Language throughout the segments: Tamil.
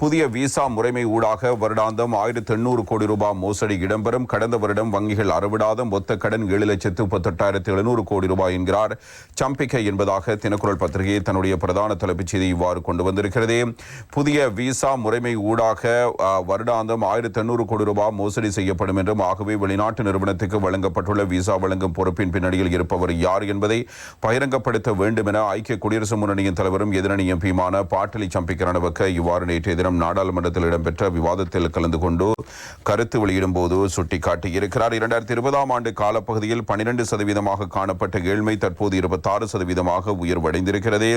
புதிய விசா முறைமை ஊடாக வருடாந்தம் ஆயிரத்தி எண்ணூறு கோடி ரூபாய் மோசடி இடம்பெறும். கடந்த வருடம் வங்கிகள் அறவிடாத மொத்த கடன் ஏழு லட்சத்து முப்பத்தெட்டாயிரத்து எழுநூறு கோடி ரூபாய் என்கிறார். சம்பிக்கை என்பதாக தினக்குரல் பத்திரிகை தன்னுடைய பிரதான தலைப்புச் செய்தி இவ்வாறு கொண்டு வந்திருக்கிறது. புதிய விசா முறைமை ஊடாக வருடாந்தம் ஆயிரத்தி எண்ணூறு கோடி ரூபாய் மோசடி செய்யப்படும் என்றும் ஆகவே வெளிநாட்டு நிறுவனத்துக்கு வழங்கப்பட்டுள்ள விசா வழங்கும் பொறுப்பின் பின்னணியில் இருப்பவர் யார் என்பதை பகிரங்கப்படுத்த வேண்டும் என ஐக்கிய குடியரசு முன்னணியின் தலைவரும் எதிரணி எம்பியுமான பாட்டலி சம்பிக்க ரணவக்க இவ்வாறு எதிரான தினம் நாடாளுமன்றத்தில் இடம்பெற்ற விவாதத்தில் கலந்து கொண்டு கருத்து வெளியிடும் போது சுட்டிக்காட்டியிருக்கிறார். இரண்டாயிரத்தி இருபதாம் ஆண்டு காலப்பகுதியில் பனிரெண்டு சதவீதமாக காணப்பட்ட ஏழ்மை தற்போது இருபத்தாறு சதவீதமாக உயர்வடைந்திருக்கிறது.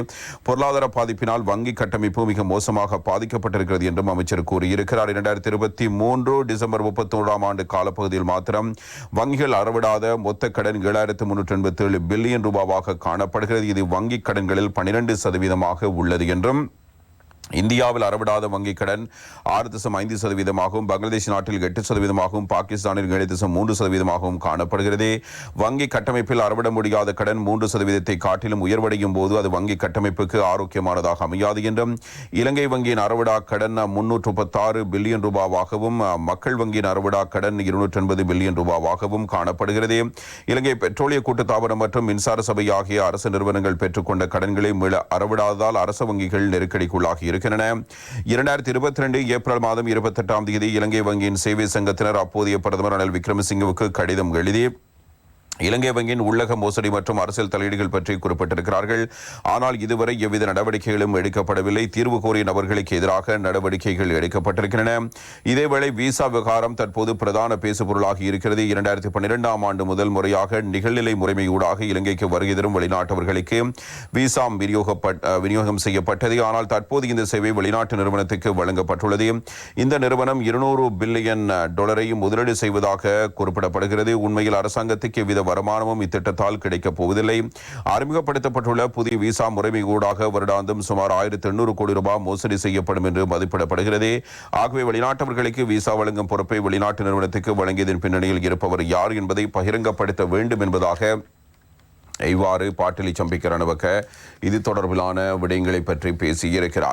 பொருளாதார பாதிப்பினால் வங்கி கட்டமைப்பு மிக மோசமாக பாதிக்கப்பட்டிருக்கிறது என்றும் அமைச்சர் கூறியிருக்கிறார். இரண்டாயிரத்தி இருபத்தி மூன்று டிசம்பர் முப்பத்தோராம் ஆண்டு காலப்பகுதியில் மாத்திரம் வங்கிகள் அறவிடாத மொத்த கடன் ஏழாயிரத்து முன்னூற்றி எண்பத்தி ஏழு பில்லியன் ரூபாவாக காணப்படுகிறது. இது வங்கி கடன்களில் பனிரெண்டு சதவீதமாக உள்ளது என்றும் இந்தியாவில் அறவிடாத வங்கிக் கடன் ஆறு தசம் ஐந்து சதவீதமாகவும் பங்களாதேஷ் நாட்டில் எட்டு சதவீதமாகவும் பாகிஸ்தானில் ஏழு தசம் மூன்று சதவீதமாகவும் காணப்படுகிறது. வங்கி கட்டமைப்பில் அறவிட முடியாத கடன் மூன்று சதவீதத்தை காட்டிலும் உயர்வடையும் போது அது வங்கி கட்டமைப்புக்கு ஆரோக்கியமானதாக அமையாது என்றும் இலங்கை வங்கியின் அறவிடா கடன் முன்னூற்று முப்பத்தாறு பில்லியன் ரூபாவாகவும் மக்கள் வங்கியின் அறவிடா கடன் இருநூற்றி எண்பது பில்லியன் ரூபாவாகவும் காணப்படுகிறது. இலங்கை பெட்ரோலிய கூட்டுத்தாபனம் மற்றும் மின்சார சபை ஆகிய அரசு நிறுவனங்கள் பெற்றுக்கொண்ட கடன்களை மீள அறவிடாததால் அரசு வங்கிகள் நெருக்கடிக்குள்ளாகி இருக்கின்றன இரண்டாயிரத்தி இருபத்தி ரெண்டு ஏப்ரல் மாதம் இருபத்தெட்டாம் தேதி இலங்கை வங்கியின் சேவை சங்கத்தினர் அப்போதைய பிரதமர் ரணில் விக்ரமசிங்கவுக்கு கடிதம் எழுதி இலங்கை வங்கியின் உள்ளக மோசடி மற்றும் அரசியல் தலையீடுகள் பற்றி குறிப்பிட்டிருக்கிறார்கள். ஆனால் இதுவரை எவ்வித நடவடிக்கைகளும் எடுக்கப்படவில்லை. தீர்வு கோரிய நபர்களுக்கு எதிராக நடவடிக்கைகள் எடுக்கப்பட்டிருக்கின்றன. இதேவேளை விசா விவகாரம் தற்போது பிரதான பேசுபொருளாக இருக்கிறது. இரண்டாயிரத்தி பன்னிரெண்டாம் ஆண்டு முதல் முறையாக நிகழ்நிலை முறைமையூடாக இலங்கைக்கு வருகை தரும் வெளிநாட்டவர்களுக்கு விசா விநியோகம் செய்யப்பட்டது. ஆனால் தற்போது இந்த சேவை வெளிநாட்டு நிறுவனத்துக்கு வழங்கப்பட்டுள்ளது. இந்த நிறுவனம் இருநூறு பில்லியன் டாலரை முதலீடு செய்வதாக குறிப்பிடப்படுகிறது. உண்மையில் அரசாங்கத்துக்கு எவ்வித வருமானமும் இத்திட்டத்தால் கிடைக்கப் போவதில்லை. அறிமுகப்படுத்தப்பட்டுள்ள புதிய விசா முறைமை ஊடாக வருடாந்தம் சுமார் ஆயிரத்தி எண்ணூறு கோடி ரூபாய் மோசடி செய்யப்படும் என்று மதிப்பிடப்படுகிறது. ஆகவே வெளிநாட்டவர்களுக்கு விசா வழங்கும் பொறுப்பை வெளிநாட்டு நிறுவனத்துக்கு வழங்கியதன் பின்னணியில் இருப்பவர் யார் என்பதை பகிரங்கப்படுத்த வேண்டும் என்பதாக இவ்வாறு பாட்டிலி சம்பிக்க இது தொடர்பிலான விடயங்களை பற்றி பேசியிருக்கிறார்.